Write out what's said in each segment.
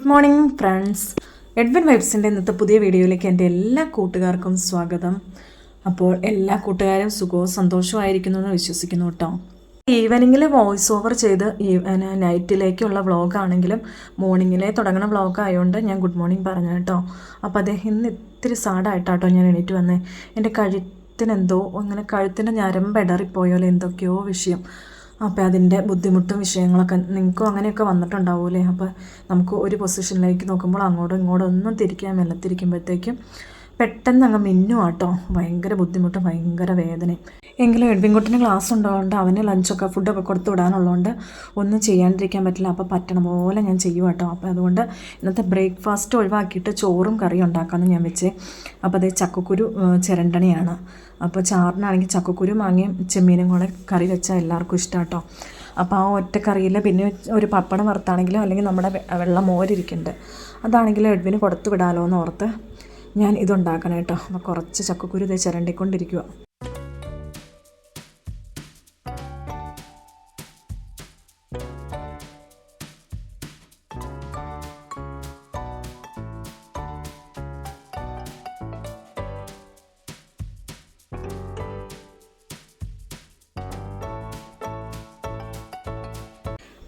Good morning friends. Edwin വൈബ്സിന്റെ ഇന്നത്തെ പുതിയ വീഡിയോയിലേക്ക് എന്റെ എല്ലാ കൂട്ടുകാർക്കും സ്വാഗതം. അപ്പോൾ എല്ലാ കൂട്ടുകാരും സുഖവും സന്തോഷവും എന്ന് വിശ്വസിക്കുന്നു കേട്ടോ. ഈവനിങ്ങിൽ വോയിസ് ഓവർ ചെയ്ത് നൈറ്റിലേക്കുള്ള വ്ളോഗാണെങ്കിലും മോർണിങ്ങിലെ തുടങ്ങുന്ന വ്ളോഗ് ആയതുകൊണ്ട് ഞാൻ ഗുഡ് മോർണിംഗ് പറഞ്ഞു കേട്ടോ. അപ്പോൾ അദ്ദേഹം ഇന്ന് ഇത്തിരി സാഡായിട്ടാട്ടോ ഞാൻ എണീറ്റ് വന്നേ. എന്റെ കഴുത്തിനെന്തോ അങ്ങനെ കഴുത്തിന്റെ ഞരമ്പ് ഇടറിപ്പോയോലെ എന്തൊക്കെയോ വിഷയം. അപ്പോൾ അതിന്റെ ബുദ്ധിമുട്ടും വിഷയങ്ങളൊക്കെ നിങ്ങൾക്കും അങ്ങനെയൊക്കെ വന്നിട്ടുണ്ടാവൂലേ അപ്പോൾ നമുക്ക് ഒരു പൊസിഷനിലേക്ക് നോക്കുമ്പോൾ അങ്ങോട്ടും ഇങ്ങോട്ടും ഒന്നും തിരിക്കാൻ മെല്ലത്തിരിക്കുമ്പോഴത്തേക്കും പെട്ടെന്ന് അങ്ങ് മിന്നു ഭയങ്കര ബുദ്ധിമുട്ടും ഭയങ്കര വേദനയും. എങ്കിലും എഡ്വിൻകുട്ടിന് ക്ലാസ് ഉണ്ടാവുകൊണ്ട് അവന് ലഞ്ചൊക്കെ ഫുഡൊക്കെ കൊടുത്തു വിടാനുള്ളതുകൊണ്ട് ഒന്നും ചെയ്യാണ്ടിരിക്കാൻ പറ്റില്ല. അപ്പോൾ പറ്റണ പോലെ ഞാൻ ചെയ്യും കേട്ടോ അപ്പോൾ അതുകൊണ്ട് ഇന്നത്തെ ബ്രേക്ക്ഫാസ്റ്റ് ഒഴിവാക്കിയിട്ട് ചോറും കറിയും ഉണ്ടാക്കാമെന്ന് ഞാൻ വെച്ചേ. അപ്പോൾ അതേ ചക്കക്കുരു ചിരണ്ടണിയാണ്. അപ്പോൾ ചാറിനാണെങ്കിൽ ചക്കക്കുരു മാങ്ങയും ചെമ്മീനും കൂടെ കറി വെച്ചാൽ എല്ലാവർക്കും ഇഷ്ടം കേട്ടോ അപ്പോൾ ആ ഒറ്റ കറിയിൽ പിന്നെ ഒരു പപ്പടം വറുത്താണെങ്കിലും അല്ലെങ്കിൽ നമ്മുടെ വെള്ളം മോരിരിക്കുന്നുണ്ട് അതാണെങ്കിൽ എഡ്വിന് കൊടുത്തു വിടാമല്ലോ എന്ന് ഓർത്ത് ഞാൻ ഇതുണ്ടാക്കണം കേട്ടോ അപ്പോൾ കുറച്ച് ചക്കക്കുരു ഇത് ചിരണ്ടിക്കൊണ്ടിരിക്കുക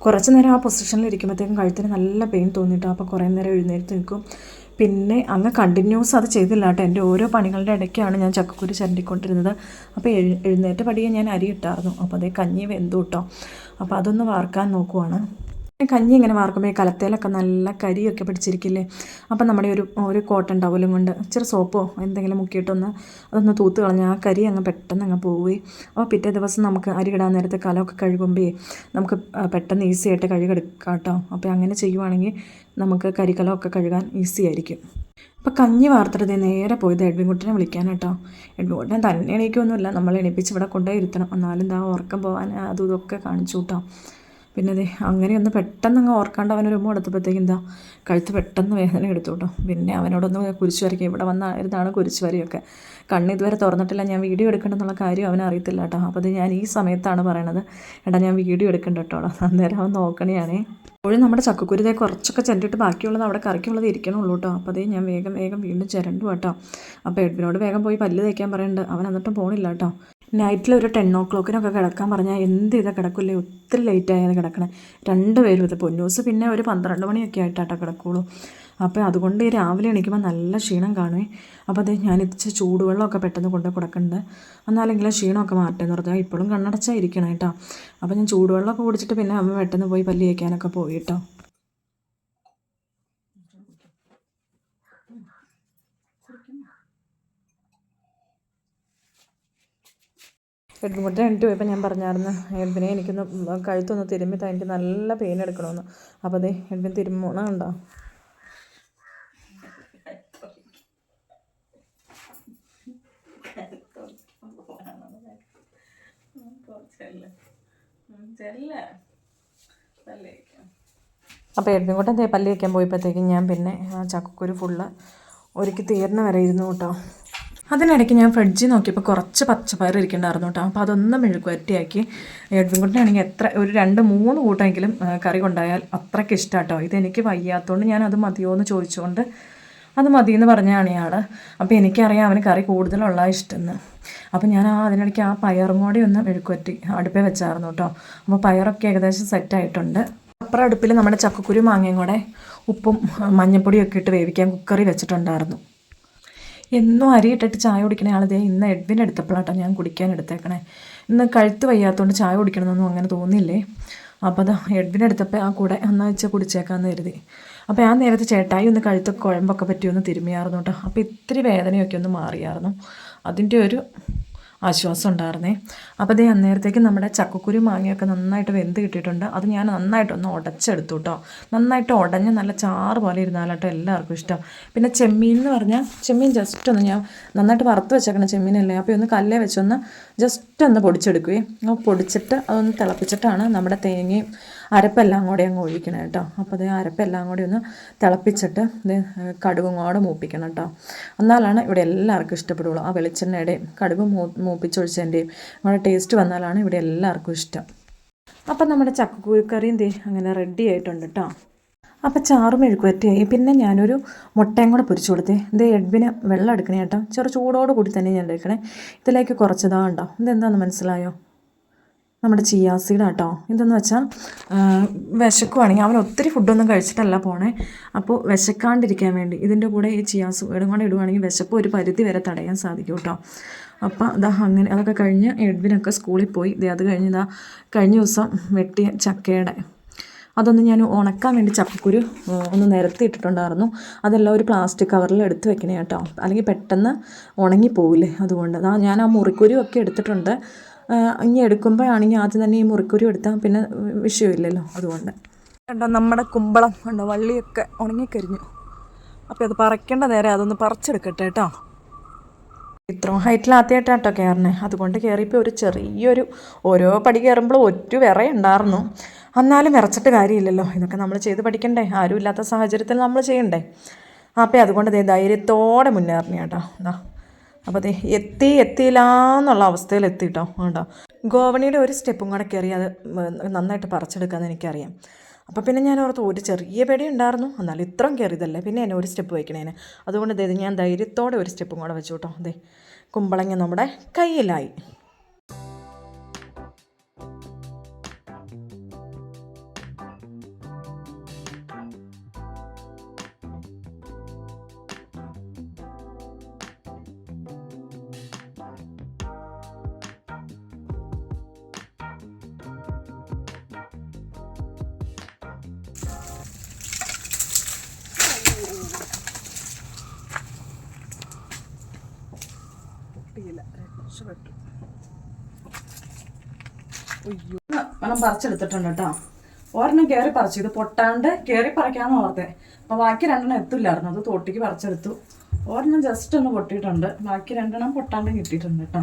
കുറച്ച് നേരം ആ പൊസിഷനിൽ ഇരിക്കുമ്പോഴത്തേക്കും കഴുത്തിന് നല്ല പെയിൻ തോന്നിയിട്ട് അപ്പോൾ കുറേ നേരം എഴുന്നേറ്റ് നിൽക്കും. പിന്നെ അങ്ങ് കണ്ടിന്യൂസ് അത് ചെയ്തില്ല കേട്ടോ. എന്റെ ഓരോ പണികളുടെ ഇടയ്ക്കാണ് ഞാൻ ചക്കക്കുരു ചരണ്ടിക്കൊണ്ടിരുന്നത്. അപ്പോൾ എഴു എഴുന്നേറ്റ് പടിയെ ഞാൻ അരി ഇട്ടായിരുന്നു അപ്പോൾ അതേ കഞ്ഞി വെന്തു കേട്ടോ അപ്പോൾ അതൊന്ന് വാർക്കാൻ നോക്കുവാണ്. കഞ്ഞി ഇങ്ങനെ വാർക്കുമ്പോൾ കലത്തേലൊക്കെ നല്ല കരിയൊക്കെ പിടിച്ചിരിക്കില്ലേ? അപ്പം നമ്മുടെ ഒരു ഒരു കോട്ടൺ ടവലും കൊണ്ട് ഇച്ചിരി സോപ്പോ എന്തെങ്കിലും മുക്കിയിട്ടൊന്ന് അതൊന്ന് തൂത്ത് കളഞ്ഞാൽ ആ കരി അങ്ങ് പെട്ടെന്ന് അങ്ങ് പോവുകയും അപ്പോൾ പിറ്റേ ദിവസം നമുക്ക് അരി ഇടാൻ നേരത്തെ കലമൊക്കെ കഴുകുമ്പോൾ നമുക്ക് പെട്ടെന്ന് ഈസി ആയിട്ട് കഴുകെടുക്കാം കേട്ടോ. അപ്പോൾ അങ്ങനെ ചെയ്യുവാണെങ്കിൽ നമുക്ക് കരിക്കലമൊക്കെ കഴുകാൻ ഈസി ആയിരിക്കും. അപ്പോൾ കഞ്ഞി വാർത്തിട്ട് നേരെ പോയത് എഡ്വിൻകുട്ടിനെ വിളിക്കാൻ കേട്ടോ. എഡ്വിൻകുട്ടിനെ തന്നെ എണീക്കൊന്നുമില്ല. നമ്മൾ എണീപ്പിച്ച് ഇവിടെ കൊണ്ടുപോയി ഇരുത്തണം. എന്നാലും എന്താ ഉറക്കം പോകാൻ അതും ഇതൊക്കെ കാണിച്ചു കേട്ടോ. പിന്നെ അതെ അങ്ങനെയൊന്ന് പെട്ടെന്ന് അങ്ങ് ഓർക്കാണ്ട് അവനൊരു ഉമ്മ എടുത്തപ്പോഴത്തേക്ക് എന്താ കഴുത്ത് പെട്ടെന്ന് വേദന എടുത്തു കേട്ടോ. പിന്നെ അവനോടൊന്ന് കുരിശു വരയ്ക്കുക ഇവിടെ വന്നായിരുന്നാണ് കുരിശു വരയൊക്കെ. കണ്ണ് ഇതുവരെ തുറന്നിട്ടില്ല ഞാൻ വീഡിയോ എടുക്കേണ്ടെന്നുള്ള കാര്യം അവൻ അറിയത്തില്ല കേട്ടോ. അപ്പോൾ അത് ഞാൻ ഈ സമയത്താണ് പറയണത് എടാ ഞാൻ വീഡിയോ എടുക്കണ്ട കേട്ടോ അന്നേരം അവൻ നോക്കണേയാണേ. അപ്പോഴും നമ്മുടെ ചക്കക്കുരുതേ കുറച്ചൊക്കെ ചെണ്ടിട്ട് ബാക്കിയുള്ളത് അവിടെ കറിക്കുള്ളത് ഇരിക്കണുള്ളൂ കേട്ടോ അപ്പോൾ അതേ ഞാൻ വേഗം വേഗം വീണ്ടും ചിരണ്ടു കേട്ടോ അപ്പോൾ എഡ്വിനോട് വേഗം പോയി പല്ല് തേക്കാൻ പറയുന്നുണ്ട് അവൻ എന്നിട്ടും പോണില്ല കേട്ടോ നൈറ്റിൽ ഒരു ടെൻ ഓ ക്ലോക്കിനൊക്കെ കിടക്കാൻ പറഞ്ഞാൽ എന്ത് ഇതാ കിടക്കില്ലേ? ഒത്തിരി ലേറ്റായത് കിടക്കണേ. രണ്ട് പേരും ഇത് പൊന്നൂസ് പിന്നെ ഒരു പന്ത്രണ്ട് മണിയൊക്കെ ആയിട്ടാട്ടോ കിടക്കുള്ളൂ. അപ്പോൾ അതുകൊണ്ട് രാവിലെ എണീക്കുമ്പോൾ നല്ല ക്ഷീണം കാണുമേ അപ്പോൾ അത് ഞാൻ ഇത്തിരി ചൂടുവെള്ളമൊക്കെ പെട്ടെന്ന് കൊണ്ട് കൊടുക്കുന്നുണ്ട് എന്നാലെങ്കിൽ ക്ഷീണമൊക്കെ മാറ്റേന്ന് പറഞ്ഞാൽ ഇപ്പോഴും കണ്ണടച്ചായിരിക്കണം കേട്ടോ. അപ്പോൾ ഞാൻ ചൂടുവെള്ളമൊക്കെ കുടിച്ചിട്ട് പിന്നെ അമ്മ പെട്ടെന്ന് പോയി പല്ലി വയ്ക്കാനൊക്കെ പോയി കേട്ടോ. എഡ്മുട്ട എണിറ്റ് പോയപ്പോൾ ഞാൻ പറഞ്ഞായിരുന്നു എഡ്വിനെ എനിക്കൊന്ന് കഴുത്തൊന്ന് തിരുമ്മി എനിക്ക് നല്ല പെയിൻ എടുക്കണമെന്ന് അപ്പോൾ അതെ എഡ്വിൻ തിരുമ്മണ ഉണ്ടോ അപ്പോൾ തേ പല്ല് വയ്ക്കാൻ പോയപ്പോഴത്തേക്കും ഞാൻ പിന്നെ ചക്കക്കുരു ഫുള്ള് ഒരുക്കി തീർന്ന വരെ ഇരുന്നു കേട്ടോ. അതിനിടയ്ക്ക് ഞാൻ ഫ്രിഡ്ജിൽ നോക്കിയപ്പോൾ കുറച്ച് പച്ചപ്പയർ ഇരിക്കണ്ടായിരുന്നു കേട്ടോ. അപ്പോൾ അതൊന്നും മെഴുക്കുവരട്ടിയാക്കി. എഡ്വിൻകുട്ടിനാണെങ്കിൽ എത്ര ഒരു രണ്ട് മൂന്ന് കൂട്ടമെങ്കിലും കറി കൊണ്ടായാൽ അത്രയ്ക്ക് ഇഷ്ടം കേട്ടോ. ഇതെനിക്ക് വയ്യാത്തതുകൊണ്ട് ഞാൻ അത് മതിയോ എന്ന് ചോദിച്ചുകൊണ്ട് അത് മതി എന്ന് പറഞ്ഞാണ് ഇയാൾ അപ്പോൾ എനിക്കറിയാം അവന് കറി കൂടുതലുള്ള ഇഷ്ടമെന്ന് അപ്പോൾ ഞാൻ ആ അതിനിടയ്ക്ക് ആ പയറും കൂടി ഒന്ന് എഴുക്കുറ്റി അടുപ്പേ വെച്ചായിരുന്നു കേട്ടോ അപ്പോൾ പയറൊക്കെ ഏകദേശം സെറ്റായിട്ടുണ്ട് അപ്പുറം അടുപ്പിൽ നമ്മുടെ ചക്കക്കുരു മാങ്ങയും കൂടെ ഉപ്പും മഞ്ഞൾപ്പൊടിയൊക്കെ ഇട്ട് വേവിക്കാൻ കുക്കറി വെച്ചിട്ടുണ്ടായിരുന്നു. എന്നും അരി ഇട്ടിട്ട് ചായ കുടിക്കണ ആളിതേ ഇന്ന് എഡ്വിൻ എടുത്തപ്പോഴാട്ടോ ഞാൻ കുടിക്കാൻ എടുത്തേക്കണേ. ഇന്ന് കഴുത്ത് വയ്യാത്തതുകൊണ്ട് ചായ കുടിക്കണമെന്നൊന്നും അങ്ങനെ തോന്നിയില്ലേ? അപ്പോൾ അതാ എഡ്വിൻ എടുത്തപ്പോൾ ആ കൂടെ എന്നാ വെച്ചാൽ കുടിച്ചേക്കാമെന്ന് കരുതി. അപ്പോൾ ആ നേരത്തെ ചേട്ടായി ഒന്ന് കഴുത്തൊക്കെ കുഴമ്പൊക്കെ പറ്റിയൊന്ന് തിരുമിയായിരുന്നു കേട്ടോ. അപ്പോൾ ഇത്തിരി വേദനയൊക്കെ ഒന്ന് മാറിയായിരുന്നു അതിന്റെ ഒരു ആശ്വാസം ഉണ്ടായിരുന്നേ. അപ്പോൾ അതേ അന്നേരത്തേക്ക് നമ്മുടെ ചക്കക്കുരു മാങ്ങയൊക്കെ നന്നായിട്ട് വെന്ത് കിട്ടിയിട്ടുണ്ട്. അത് ഞാൻ നന്നായിട്ടൊന്ന് ഉടച്ചെടുത്തു കേട്ടോ നന്നായിട്ട് ഉടഞ്ഞ് നല്ല ചാറ് പോലെ ഇരുന്നാലട്ടോ എല്ലാവർക്കും ഇഷ്ടം. പിന്നെ ചെമ്മീൻ എന്ന് പറഞ്ഞാൽ ചെമ്മീൻ ജസ്റ്റ് ഒന്ന് ഞാൻ നന്നായിട്ട് വറുത്ത് വെച്ചേക്കണം ചെമ്മീനല്ലേ? അപ്പോൾ ഒന്ന് കല്ലേ വെച്ചൊന്ന് ജസ്റ്റ് ഒന്ന് പൊടിച്ചെടുക്കുകയും പൊടിച്ചിട്ട് അതൊന്ന് തിളപ്പിച്ചിട്ടാണ് നമ്മുടെ തേങ്ങയും അരപ്പെല്ലാം കൂടി അങ്ങ് ഒഴിക്കണം കേട്ടോ. അപ്പോൾ അത് അരപ്പെല്ലാം കൂടി ഒന്ന് തിളപ്പിച്ചിട്ട് ഇത് കടുകും കൂടെ മൂപ്പിക്കണം കേട്ടോ. എന്നാലാണ് ഇവിടെ എല്ലാവർക്കും ഇഷ്ടപ്പെടുള്ളൂ. ആ വെളിച്ചെണ്ണയുടെയും കടുക് മൂ മൂപ്പിച്ചൊഴിച്ചതിന്റെയും നമ്മുടെ ടേസ്റ്റ് വന്നാലാണ് ഇവിടെ എല്ലാവർക്കും ഇഷ്ടം. അപ്പം നമ്മുടെ ചക്കക്കുരുക്കറിയും ദേ അങ്ങനെ റെഡി ആയിട്ടുണ്ട് കേട്ടോ. അപ്പോൾ ചാറ് മെഴുക്കുവരട്ടിയായി പിന്നെ ഞാനൊരു മുട്ടയും കൂടെ പൊരിച്ചു കൊടുത്തേ. ഇത് എഡ്ബിന് വെള്ളം എടുക്കണേ കേട്ടോ. ചെറു ചൂടോട് കൂടി തന്നെ ഞാൻ എടുക്കണേ. ഇതിലേക്ക് കുറച്ചതാ ഉണ്ടോ ഇതെന്താണെന്ന് മനസ്സിലായോ? നമ്മുടെ ചിയാസീഡ് കേട്ടോ. ഇതെന്ന് വെച്ചാൽ വിശക്കുവാണെങ്കിൽ അവൻ ഒത്തിരി ഫുഡൊന്നും കഴിച്ചിട്ടല്ല പോണേ. അപ്പോൾ വിശക്കാണ്ടിരിക്കാൻ വേണ്ടി ഇതിന്റെ കൂടെ ഈ ചിയാസീഡും കൂടെ ഇടുവാണെങ്കിൽ വിശപ്പ് ഒരു പരിധി വരെ തടയാൻ സാധിക്കും കേട്ടോ. അപ്പോൾ അതാ അങ്ങനെ അതൊക്കെ കഴിഞ്ഞ് എഡ്വിനൊക്കെ സ്കൂളിൽ പോയി. അത് കഴിഞ്ഞ് ഇതാ കഴിഞ്ഞ ദിവസം വെട്ടിയ ചക്കയുടെ. അതൊന്ന് ഞാൻ ഉണക്കാൻ വേണ്ടി ചക്കക്കുരു ഒന്ന് നിരത്തി ഇട്ടിട്ടുണ്ടായിരുന്നു. അതെല്ലാം ഒരു പ്ലാസ്റ്റിക് കവറിൽ എടുത്ത് വെക്കണേ കേട്ടോ. അല്ലെങ്കിൽ പെട്ടെന്ന് ഉണങ്ങി പോവില്ലേ അതുകൊണ്ട്. അതാ ഞാൻ ആ മുറിക്കുരു ഒക്കെ എടുത്തിട്ടുണ്ട്. ഇനി എടുക്കുമ്പോഴാണെങ്കിൽ ആദ്യം തന്നെ ഈ മുറിക്കുരു എടുത്താൽ പിന്നെ വിഷയമില്ലല്ലോ അതുകൊണ്ട്. കണ്ടോ നമ്മുടെ കുമ്പളം കണ്ടോ വള്ളിയൊക്കെ ഉണങ്ങിക്കരിഞ്ഞു. അപ്പോൾ അത് പറിക്കേണ്ട നേരെ അതൊന്ന് പറിച്ചെടുക്കട്ടെ കേട്ടോ. ഇത്രയും ഹൈറ്റിൽ കേട്ടോ കയറണേ. അതുകൊണ്ട് കയറിയപ്പോൾ ഒരു ചെറിയൊരു ഓരോ പടി കയറുമ്പോൾ ഒറ്റ വിറ ഉണ്ടായിരുന്നു. എന്നാലും വിറച്ചിട്ട് കാര്യമില്ലല്ലോ. ഇതൊക്കെ നമ്മൾ ചെയ്ത് പഠിക്കണ്ടേ? ആരും ഇല്ലാത്ത സാഹചര്യത്തിൽ നമ്മൾ ചെയ്യണ്ടേ? അപ്പോൾ അതുകൊണ്ട് ധൈര്യത്തോടെ മുന്നേറണേ കേട്ടോ. അപ്പോൾ ദേ എത്തി എത്തിയില്ല എന്നുള്ള അവസ്ഥയിൽ എത്തിയിട്ടോ കേട്ടോ ഗോവണിയുടെ ഒരു സ്റ്റെപ്പും കൂടെ കയറി അത് നന്നായിട്ട് പറിച്ചെടുക്കാമെന്ന് എനിക്കറിയാം. അപ്പോൾ പിന്നെ ഞാൻ ഓർത്ത് ഒരു ചെറിയ പേടി ഉണ്ടായിരുന്നു. എന്നാലും ഇത്രയും കയറിയതല്ലേ? പിന്നെ എന്നെ ഒരു സ്റ്റെപ്പ് വയ്ക്കണേന്. അതുകൊണ്ട് ഇത് ഞാൻ ധൈര്യത്തോടെ ഒരു സ്റ്റെപ്പും കൂടെ വെച്ചു കേട്ടോ. അതെ കുമ്പളങ്ങ നമ്മുടെ കയ്യിലായി. അയ്യോ. വെള്ളം പറിച്ചെടുത്തിട്ടുണ്ട് കേട്ടോ. ഒരെണ്ണം കയറി പറിച്ചു. ഇത് പൊട്ടാണ്ട് കയറി പറിക്കാമെന്ന് ഓർത്തേ. അപ്പോൾ ബാക്കി രണ്ടെണ്ണം എത്തില്ലായിരുന്നു. അത് തോട്ടിക്ക് പറിച്ചെടുത്തു. ഒരെണ്ണം ജസ്റ്റ് ഒന്ന് പൊട്ടിയിട്ടുണ്ട്. ബാക്കി രണ്ടെണ്ണം പൊട്ടാണ്ട് കിട്ടിയിട്ടുണ്ട് കേട്ടോ.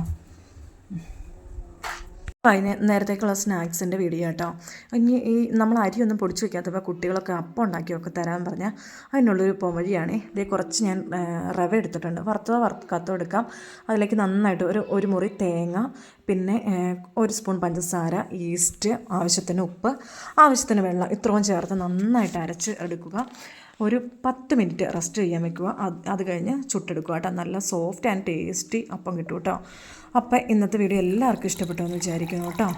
അതിന് നേരത്തേക്കുള്ള സ്നാക്സിന്റെ വീഡിയോ കേട്ടോ. ഇനി ഈ നമ്മൾ അരിയൊന്നും പൊടിച്ച് വയ്ക്കാത്തപ്പോൾ കുട്ടികളൊക്കെ അപ്പം ഉണ്ടാക്കിയൊക്കെ തരാൻ പറഞ്ഞാൽ അതിനുള്ളൊരു പൊമഴിയാണ് ഇതേ കുറച്ച് ഞാൻ റവ എടുത്തിട്ടുണ്ട്. വറുത്തതോ വറുക്കാത്തോ എടുക്കാം. അതിലേക്ക് നന്നായിട്ട് ഒരു ഒരു മുറി തേങ്ങ പിന്നെ ഒരു സ്പൂൺ പഞ്ചസാര ഈസ്റ്റ് ആവശ്യത്തിന് ഉപ്പ് ആവശ്യത്തിന് വെള്ളം ഇത്രയും ചേർത്ത് നന്നായിട്ട് അരച്ച് എടുക്കുക. ഒരു പത്ത് മിനിറ്റ് റെസ്റ്റ് ചെയ്യാൻ വെക്കുക. അത് കഴിഞ്ഞ് ചുട്ടെടുക്കുക കേട്ടോ. നല്ല സോഫ്റ്റ് ആൻഡ് ടേസ്റ്റി അപ്പം കിട്ടും കേട്ടോ. അപ്പം ഇന്നത്തെ വീഡിയോ എല്ലാവർക്കും ഇഷ്ടപ്പെട്ടു എന്ന് വിചാരിക്കുന്നു കേട്ടോ.